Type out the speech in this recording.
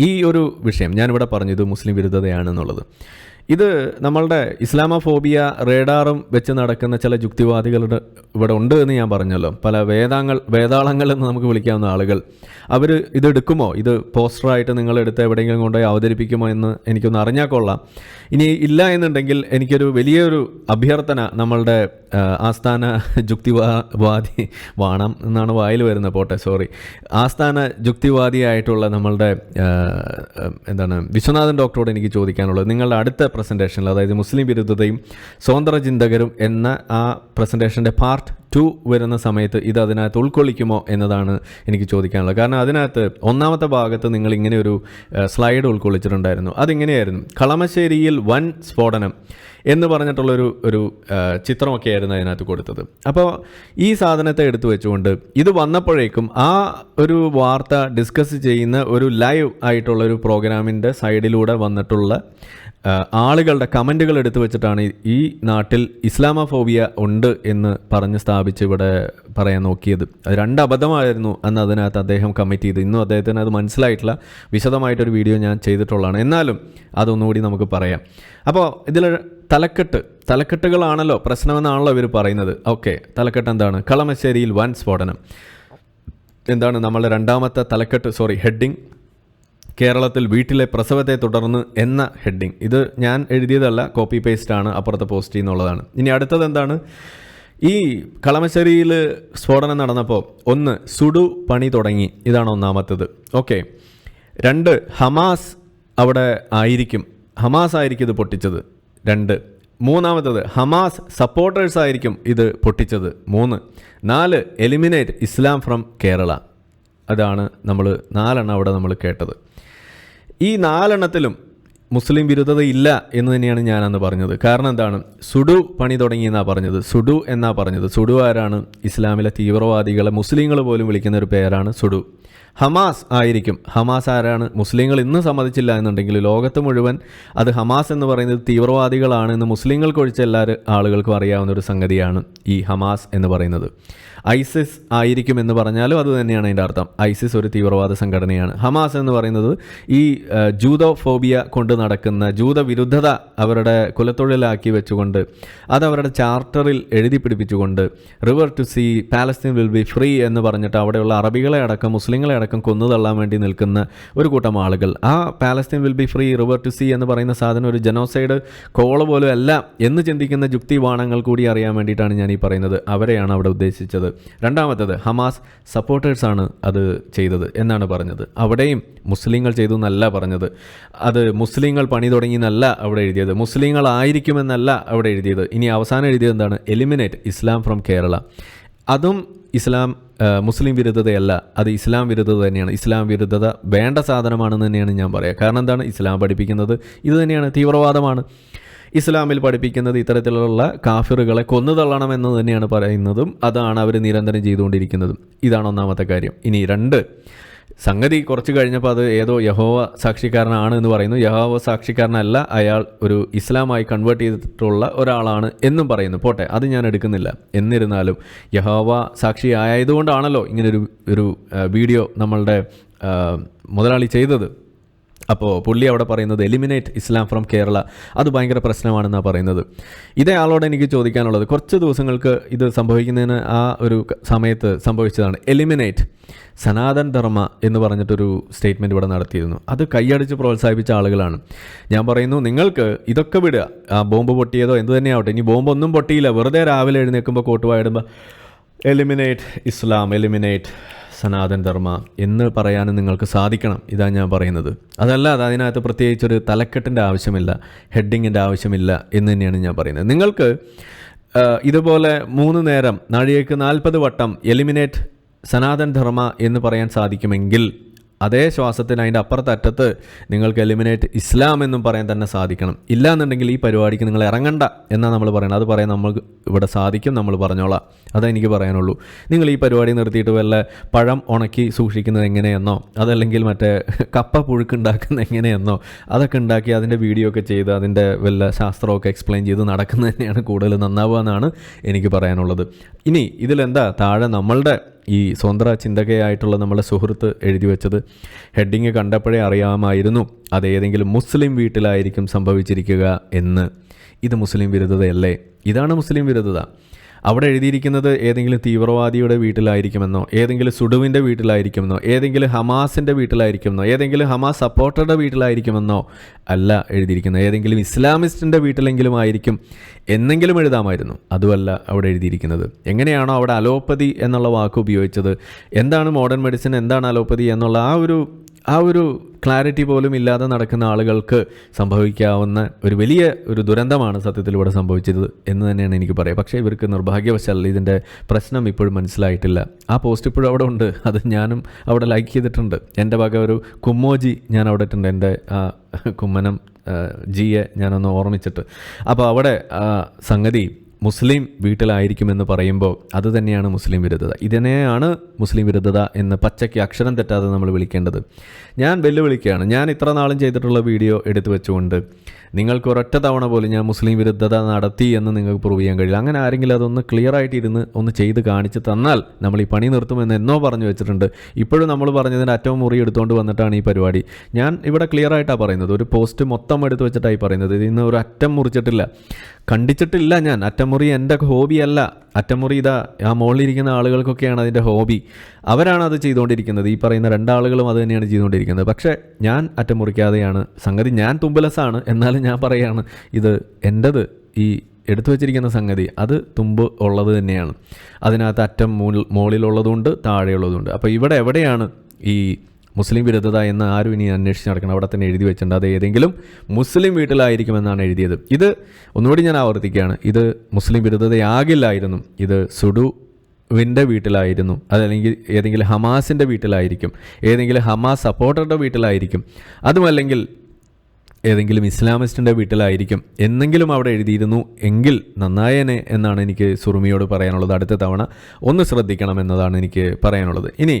ഈ ഒരു വിഷയം ഞാനിവിടെ പറഞ്ഞത് മുസ്ലിം വിരുദ്ധതയാണെന്നുള്ളത്. ഇത് നമ്മളുടെ ഇസ്ലാമോഫോബിയ റേഡാറും വെച്ച് നടക്കുന്ന ചില യുക്തിവാദികളുടെ ഇവിടെ ഉണ്ട് എന്ന് ഞാൻ പറഞ്ഞല്ലോ. പല വേദാങ്ങൾ വേദാളങ്ങൾ എന്ന് നമുക്ക് വിളിക്കാവുന്ന ആളുകൾ. അവർ ഇത് എടുക്കുമോ? ഇത് പോസ്റ്ററായിട്ട് നിങ്ങൾ എടുത്ത് എവിടെയെങ്കിലും കൊണ്ടുപോയി അവതരിപ്പിക്കുമോ എന്ന് എനിക്കൊന്ന് അറിഞ്ഞാൽ കൊള്ളാം. ഇനി ഇല്ല എന്നുണ്ടെങ്കിൽ എനിക്കൊരു വലിയൊരു അഭ്യർത്ഥന നമ്മളുടെ ആസ്ഥാന യുക്തിവാദി വാണം എന്നാണ് വായിൽ വരുന്നത്. പോട്ടെ സോറി. ആസ്ഥാന യുക്തിവാദിയായിട്ടുള്ള നമ്മളുടെ എന്താണ് വിശ്വനാഥൻ ഡോക്ടറോട് എനിക്ക് ചോദിക്കാനുള്ളത്. നിങ്ങളുടെ അടുത്ത പ്രസന്റേഷനിൽ അതായത് മുസ്ലിം വിരുദ്ധതയും സ്വതന്ത്ര ചിന്തകരും എന്ന ആ പ്രസന്റേഷന്റെ പാർട്ട് ടു വരുന്ന സമയത്ത് ഇത് അതിനകത്ത് ഉൾക്കൊള്ളിക്കുമോ എന്നതാണ് എനിക്ക് ചോദിക്കാനുള്ളത്. കാരണം അതിനകത്ത് ഒന്നാമത്തെ ഭാഗത്ത് നിങ്ങൾ ഇങ്ങനെ ഒരു സ്ലൈഡ് ഉൾക്കൊള്ളിച്ചിട്ടുണ്ടായിരുന്നു. അതിങ്ങനെയായിരുന്നു? കളമശ്ശേരിയിൽ വൻ സ്ഫോടനം. എന്ന് പറഞ്ഞിട്ടുള്ളൊരു ഒരു ചിത്രമൊക്കെ ആയിരുന്നു അതിനകത്ത് കൊടുത്തത്. അപ്പോൾ ഈ സാധനത്തെ എടുത്തു വെച്ചുകൊണ്ട് ഇത് വന്നപ്പോഴേക്കും ആ ഒരു വാർത്ത ഡിസ്കസ് ചെയ്യുന്ന ഒരു ലൈവ് ആയിട്ടുള്ള ഒരു പ്രോഗ്രാമിന്റെ സൈഡിലൂടെ വന്നിട്ടുള്ള ആളുകളുടെ കമന്റുകൾ എടുത്തു വെച്ചിട്ടാണ് ഈ നാട്ടിൽ ഇസ്ലാമഫോബിയ ഉണ്ട് എന്ന് പറഞ്ഞ് സ്ഥാപിച്ച് ഇവിടെ പറയാൻ നോക്കിയത്. അത് രണ്ട് അബദ്ധമായിരുന്നു അന്ന് അതിനകത്ത് അദ്ദേഹം കമ്മിറ്റ് ചെയ്ത്. ഇന്നും അദ്ദേഹത്തിന് അത് മനസ്സിലായിട്ടുള്ള വിശദമായിട്ടൊരു വീഡിയോ ഞാൻ ചെയ്തിട്ടുള്ളതാണ്. എന്നാലും അതൊന്നുകൂടി നമുക്ക് പറയാം. അപ്പോൾ ഇതിൽ തലക്കെട്ട്. തലക്കെട്ടുകളാണല്ലോ പ്രശ്നമെന്നാണല്ലോ ഇവർ പറയുന്നത്. ഓക്കെ തലക്കെട്ട് എന്താണ്? കളമശ്ശേരിയിൽ വൻ സ്ഫോടനം. എന്താണ് നമ്മളുടെ രണ്ടാമത്തെ തലക്കെട്ട്? Sorry heading. കേരളത്തിൽ വീട്ടിലെ പ്രസവത്തെ തുടർന്ന് എന്ന ഹെഡിങ്. ഇത് ഞാൻ എഴുതിയതല്ല കോപ്പി പേസ്റ്റ് ആണ് അപ്പുറത്തെ പോസ്റ്റ് എന്നുള്ളതാണ് ഇനി അടുത്തത് എന്താണ്? ഈ കളമശ്ശേരിയിൽ സ്ഫോടനം നടന്നപ്പോൾ ഒന്ന് സുഡു പണി തുടങ്ങി. ഇതാണ് ഒന്നാമത്തത്. ഓക്കെ രണ്ട് ഹമാസ് അവിടെ ആയിരിക്കും. ഹമാസ് ആയിരിക്കും ഇത് പൊട്ടിച്ചത്. രണ്ട്. മൂന്നാമത്തത് ഹമാസ് സപ്പോർട്ടേഴ്സ് ആയിരിക്കും ഇത് പൊട്ടിച്ചത്. മൂന്ന്. നാല് എലിമിനേറ്റ് ഇസ്ലാം ഫ്രം കേരള. അതാണ് നമ്മൾ നാലെണ്ണം അവിടെ നമ്മൾ കേട്ടത്. ഈ നാലെണ്ണത്തിലും മുസ്ലിം വിരുദ്ധത ഇല്ല എന്ന് തന്നെയാണ് ഞാൻ അന്ന് പറഞ്ഞത്. കാരണം എന്താണ്? സുഡു പണി തുടങ്ങി എന്നാണ് പറഞ്ഞത്. സുഡു എന്നാ പറഞ്ഞത്? സുഡു ആരാണ്? ഇസ്ലാമിലെ തീവ്രവാദികളെ മുസ്ലിങ്ങൾ പോലും വിളിക്കുന്ന ഒരു പേരാണ് സുഡു. ഹമാസ് ആയിരിക്കും. ഹമാസ് ആരാണ്? മുസ്ലിങ്ങൾ ഇന്ന് സമ്മതിച്ചില്ല എന്നുണ്ടെങ്കിൽ ലോകത്ത് മുഴുവൻ അത് ഹമാസ് എന്ന് പറയുന്നത് തീവ്രവാദികളാണ് എന്ന് മുസ്ലിങ്ങൾക്കൊഴിച്ച് എല്ലാ ആളുകൾക്കും അറിയാവുന്ന ഒരു സംഗതിയാണ് ഈ ഹമാസ് എന്ന് പറയുന്നത്. ഐസിസ് ആയിരിക്കും എന്ന് പറഞ്ഞാലും അത് തന്നെയാണ് അതിന്റെ അർത്ഥം. ഐസിസ് ഒരു തീവ്രവാദ സംഘടനയാണ്. ഹമാസ് എന്ന് പറയുന്നത് ഈ ജൂതോ ഫോബിയ കൊണ്ട് നടക്കുന്ന ജൂത വിരുദ്ധത അവരുടെ കുലത്തൊഴിലാക്കി വെച്ചുകൊണ്ട് അത് അവരുടെ ചാർട്ടറിൽ എഴുതി പിടിപ്പിച്ചുകൊണ്ട് river to sea Palestine will be free എന്ന് പറഞ്ഞിട്ട് അവിടെയുള്ള അറബികളെ അടക്കം മുസ്ലിങ്ങളെ അടക്കം കൊന്നു തള്ളാൻ വേണ്ടി നിൽക്കുന്ന ഒരു കൂട്ടം ആളുകൾ. ആ Palestine will be free river to sea എന്ന് പറയുന്ന സാധനം ഒരു ജനോസൈഡ് കോൾ പോലും അല്ല എന്ന് ചിന്തിക്കുന്ന യുക്തിവാണങ്ങൾ കൂടി അറിയാൻ വേണ്ടിയിട്ടാണ് ഞാൻ ഈ പറയുന്നത്. അവരെയാണ് അവിടെ ഉദ്ദേശിച്ചത്. രണ്ടാമത്തത് ഹമാസ് സപ്പോർട്ടേഴ്സാണ് അത് ചെയ്തത് എന്നാണ് പറഞ്ഞത്. അവിടെയും മുസ്ലിങ്ങൾ ചെയ്തു എന്നല്ല പറഞ്ഞത്. അത് മുസ്ലിങ്ങൾ പണി തുടങ്ങി എന്നല്ല അവിടെ എഴുതിയത്. മുസ്ലിങ്ങളായിരിക്കുമെന്നല്ല അവിടെ എഴുതിയത്. ഇനി അവസാനം എഴുതിയത് എന്താണ്? എലിമിനേറ്റ് ഇസ്ലാം ഫ്രം കേരള അതും ഇസ്ലാം മുസ്ലിം വിരുദ്ധതയല്ല. അത് ഇസ്ലാം വിരുദ്ധത തന്നെയാണ്. ഇസ്ലാം വിരുദ്ധത വേണ്ട സാധനമാണെന്ന് തന്നെയാണ് ഞാൻ പറയുക കാരണം എന്താണ്? ഇസ്ലാം പഠിപ്പിക്കുന്നത് ഇത് തന്നെയാണ്. തീവ്രവാദമാണ്. ഇസ്ലാമിൽ പഠിപ്പിക്കുന്നത് ഇത്തരത്തിലുള്ള കാഫിറുകളെ കൊന്നു തള്ളണം എന്ന് തന്നെയാണ് പറയുന്നതും അതാണ് അവർ നിരന്തരം ചെയ്തുകൊണ്ടിരിക്കുന്നതും. ഇതാണ് ഒന്നാമത്തെ കാര്യം. ഇനി രണ്ട് സംഗതി കുറച്ച് കഴിഞ്ഞപ്പോൾ അത് ഏതോ യഹോവ സാക്ഷിക്കാരനാണ് എന്ന് പറയുന്നു. യഹോവ സാക്ഷിക്കാരനല്ല അയാൾ ഒരു ഇസ്ലാമായി കൺവേർട്ട് ചെയ്തിട്ടുള്ള ഒരാളാണ് എന്നും പറയുന്നു. പോട്ടെ അത് ഞാൻ എടുക്കുന്നില്ല. എന്നിരുന്നാലും യഹോവ സാക്ഷി ആയതുകൊണ്ടാണല്ലോ ഇങ്ങനൊരു ഒരു വീഡിയോ നമ്മളുടെ മുതലാളി ചെയ്തത്. അപ്പോൾ പുള്ളി അവിടെ പറയുന്നത് എലിമിനേറ്റ് ഇസ്ലാം ഫ്രം കേരള അത് ഭയങ്കര പ്രശ്നമാണെന്നാണ് പറയുന്നത്. ആളോട് എനിക്ക് ചോദിക്കാനുള്ളത് കുറച്ച് ദിവസങ്ങൾക്ക് ഇത് സംഭവിക്കുന്നതിന് ആ ഒരു സമയത്ത് സംഭവിച്ചതാണ്. എലിമിനേറ്റ് സനാതൻ ധർമ്മ എന്ന് പറഞ്ഞിട്ടൊരു സ്റ്റേറ്റ്മെന്റ് ഇവിടെ നടത്തിയിരുന്നു. അത് കൈയടിച്ച് പ്രോത്സാഹിപ്പിച്ച ആളുകളാണ്. ഞാൻ പറയുന്നു നിങ്ങൾക്ക് ഇതൊക്കെ വിടുക. ആ ബോംബ് പൊട്ടിയതോ എന്ത് തന്നെയാവട്ടെ ഇനി ബോംബ് ഒന്നും പൊട്ടിയില്ല. വെറുതെ രാവിലെ എഴുന്നേൽക്കുമ്പോൾ കോട്ടുവായിടുമ്പോൾ eliminate Islam eliminate Sanatan Dharma എന്ന് പറയാനും നിങ്ങൾക്ക് സാധിക്കണം ഇതാണ് ഞാൻ പറയുന്നത്. അതല്ലാതെ അതിനകത്ത് പ്രത്യേകിച്ചൊരു തലക്കെട്ടിന്റെ ആവശ്യമില്ല ഹെഡിങ്ങിന്റെ ആവശ്യമില്ല എന്ന് തന്നെയാണ് ഞാൻ പറയുന്നത്. നിങ്ങൾക്ക് ഇതുപോലെ മൂന്ന് നേരം നാഴികക്ക് നാൽപ്പത് വട്ടം എലിമിനേറ്റ് സനാതൻ ധർമ്മ എന്ന് പറയാൻ സാധിക്കുമെങ്കിൽ അതേ ശ്വാസത്തിന് അതിന്റെ അപ്പുറത്തറ്റത്ത് നിങ്ങൾക്ക് എലിമിനേറ്റ് ഇസ്ലാം എന്നും പറയാൻ തന്നെ സാധിക്കണം. ഇല്ലാന്നുണ്ടെങ്കിൽ ഈ പരിപാടിക്ക് നിങ്ങൾ ഇറങ്ങണ്ട എന്നാണ് നമ്മൾ പറയുന്നത്. അത് പറയാൻ നമ്മൾ ഇവിടെ സാധിക്കും നമ്മൾ പറഞ്ഞോളാം. അതേ എനിക്ക് പറയാനുള്ളൂ. നിങ്ങൾ ഈ പരിപാടി നിർത്തിയിട്ട് വല്ല പഴം ഉണക്കി സൂക്ഷിക്കുന്നത് എങ്ങനെയെന്നോ അതല്ലെങ്കിൽ മറ്റേ കപ്പ പുഴുക്കുണ്ടാക്കുന്നത് എങ്ങനെയെന്നോ അതൊക്കെ ഉണ്ടാക്കി അതിന്റെ വീഡിയോ ഒക്കെ ചെയ്ത് അതിന്റെ വല്ല ശാസ്ത്രമൊക്കെ എക്സ്പ്ലെയിൻ ചെയ്ത് നടക്കുന്നത് തന്നെയാണ് കൂടുതൽ നന്നാവുക എന്നാണ് എനിക്ക് പറയാനുള്ളത്. ഇനി ഇതിലെന്താ? താഴെ നമ്മളുടെ ഈ സ്വതന്ത്ര ചിന്തകയായിട്ടുള്ള നമ്മുടെ സുഹൃത്ത് എഴുതി വെച്ചത്. ഹെഡിങ് കണ്ടപ്പോഴേ അറിയാമായിരുന്നു അത് ഏതെങ്കിലും മുസ്ലിം വീട്ടിലായിരിക്കും സംഭവിച്ചിരിക്കുക എന്ന്. ഇത് മുസ്ലിം വിരുദ്ധതയല്ലേ? ഇതാണ് മുസ്ലിം വിരുദ്ധത. അവിടെ എഴുതിയിരിക്കുന്നത് ഏതെങ്കിലും തീവ്രവാദിയുടെ വീട്ടിലായിരിക്കുമെന്നോ ഏതെങ്കിലും സുഡുവിന്റെ വീട്ടിലായിരിക്കുമെന്നോ ഏതെങ്കിലും ഹമാസിന്റെ വീട്ടിലായിരിക്കുമെന്നോ ഏതെങ്കിലും ഹമാസ് സപ്പോർട്ടറുടെ വീട്ടിലായിരിക്കുമെന്നോ അല്ല എഴുതിയിരിക്കുന്നത്. ഏതെങ്കിലും ഇസ്ലാമിസ്റ്റിന്റെ വീട്ടിലെങ്കിലും ആയിരിക്കും എന്നെങ്കിലും എഴുതാമായിരുന്നു. അതുമല്ല അവിടെ എഴുതിയിരിക്കുന്നത്. എങ്ങനെയാണോ അവിടെ അലോപ്പതി എന്നുള്ള വാക്ക് ഉപയോഗിച്ചത്? എന്താണ് മോഡേൺ മെഡിസിൻ എന്താണ് അലോപ്പതി? എന്നുള്ള ആ ഒരു ആ ഒരു ക്ലാരിറ്റി പോലും ഇല്ലാതെ നടക്കുന്ന ആളുകൾക്ക് സംഭവിക്കാവുന്ന ഒരു വലിയ ഒരു ദുരന്തമാണ് സത്യത്തിൽ ഇവിടെ സംഭവിച്ചത് എന്ന് തന്നെയാണ് എനിക്ക് പറയുക പക്ഷേ ഇവർക്ക് നിർഭാഗ്യവശാൽ ഇതിന്റെ പ്രശ്നം ഇപ്പോഴും മനസ്സിലായിട്ടില്ല. ആ പോസ്റ്റ് ഇപ്പോഴും അവിടെ ഉണ്ട്. അത് ഞാനും അവിടെ ലൈക്ക് ചെയ്തിട്ടുണ്ട്. എന്റെ ഭാഗം ഒരു കുമ്മോജി ഞാൻ അവിടെ ഇട്ടുണ്ട്. എന്റെ ആ കുമ്മനം ജിയെ ഞാനൊന്ന് ഓർമ്മിച്ചിട്ട്. അപ്പോൾ അവിടെ സംഗതി മുസ്ലിം വീട്ടിലായിരിക്കുമെന്ന് പറയുമ്പോൾ അത് തന്നെയാണ് മുസ്ലിം വിരുദ്ധത. ഇതിനെയാണ് മുസ്ലിം വിരുദ്ധത എന്ന് പച്ചയ്ക്ക് അക്ഷരം തെറ്റാതെ നമ്മൾ വിളിക്കേണ്ടത്. ഞാൻ വെല്ലുവിളിക്കുകയാണ്. ഞാൻ ഇത്ര നാളും ചെയ്തിട്ടുള്ള വീഡിയോ എടുത്തു വെച്ചുകൊണ്ട് നിങ്ങൾക്ക് ഒരൊറ്റ തവണ പോലും ഞാൻ മുസ്ലിം വിരുദ്ധത നടത്തി എന്ന് നിങ്ങൾക്ക് പ്രൂവ് ചെയ്യാൻ കഴിയില്ല. അങ്ങനെ ആരെങ്കിലും അതൊന്ന് ക്ലിയർ ആയിട്ട് ഇരുന്ന് ഒന്ന് ചെയ്ത് കാണിച്ച് തന്നാൽ നമ്മൾ ഈ പണി നിർത്തുമെന്ന് എന്നോ പറഞ്ഞു വെച്ചിട്ടുണ്ട്. ഇപ്പോഴും നമ്മൾ പറഞ്ഞതിന്റെ അറ്റവും മുറി എടുത്തുകൊണ്ട് വന്നിട്ടാണ് ഈ പരിപാടി. ഞാൻ ഇവിടെ ക്ലിയർ ആയിട്ടാണ് പറയുന്നത്. ഒരു പോസ്റ്റ് മൊത്തം എടുത്ത് വെച്ചിട്ടായി പറയുന്നത്. ഇതിൽ നിന്ന് ഒരു അറ്റം മുറിച്ചിട്ടില്ല. കണ്ടിച്ചിട്ടില്ല ഞാൻ. അറ്റമുറി എന്റെ ഹോബിയല്ല അറ്റമുറി ഇതാ ആ മുകളിലിരിക്കുന്ന ആളുകൾക്കൊക്കെയാണ് അതിന്റെ ഹോബി. അവരാണ് അത് ചെയ്തുകൊണ്ടിരിക്കുന്നത്. ഈ പറയുന്ന രണ്ടാളുകളും അത് തന്നെയാണ് ചെയ്തുകൊണ്ടിരിക്കുന്നത്. പക്ഷേ ഞാൻ അറ്റമുറിക്കാതെയാണ്. സംഗതി ഞാൻ തുമ്പലസാണ് എന്നാലും ഞാൻ പറയുകയാണ് ഇത് എന്റെത്. ഈ എടുത്തു വച്ചിരിക്കുന്ന സംഗതി അത് തുമ്പ് ഉള്ളത് തന്നെയാണ്. അതിനകത്ത് അറ്റം മുകളിലുള്ളതുകൊണ്ട് താഴെയുള്ളതുകൊണ്ട് അപ്പോൾ ഇവിടെ എവിടെയാണ് ഈ മുസ്ലിം വിരുദ്ധത എന്ന് ആരും ഇനി അന്വേഷിച്ച് നടക്കണം അവിടെ തന്നെ എഴുതി വെച്ചിട്ടുണ്ട്. അത് ഏതെങ്കിലും മുസ്ലിം വീട്ടിലായിരിക്കുമെന്നാണ് എഴുതിയത്. ഇത് ഒന്നുകൂടി ഞാൻ ആവർത്തിക്കുകയാണ്. ഇത് മുസ്ലിം വിരുദ്ധതയാകില്ലായിരുന്നു. ഇത് സുഡു വിന്റെ വീട്ടിലായിരുന്നു. അതല്ലെങ്കിൽ ഏതെങ്കിലും ഹമാസിന്റെ വീട്ടിലായിരിക്കും. ഏതെങ്കിലും ഹമാസ് സപ്പോർട്ടറുടെ വീട്ടിലായിരിക്കും. അതുമല്ലെങ്കിൽ ഏതെങ്കിലും ഇസ്ലാമിസ്റ്റിന്റെ വീട്ടിലായിരിക്കും എന്നെങ്കിലും അവിടെ എഴുതിയിരുന്നു എങ്കിൽ നന്നായേനെ എന്നാണ് എനിക്ക് സുറുമിയോട് പറയാനുള്ളത്. അടുത്ത തവണ ഒന്ന് ശ്രദ്ധിക്കണം എന്നതാണ് എനിക്ക് പറയാനുള്ളത്. ഇനി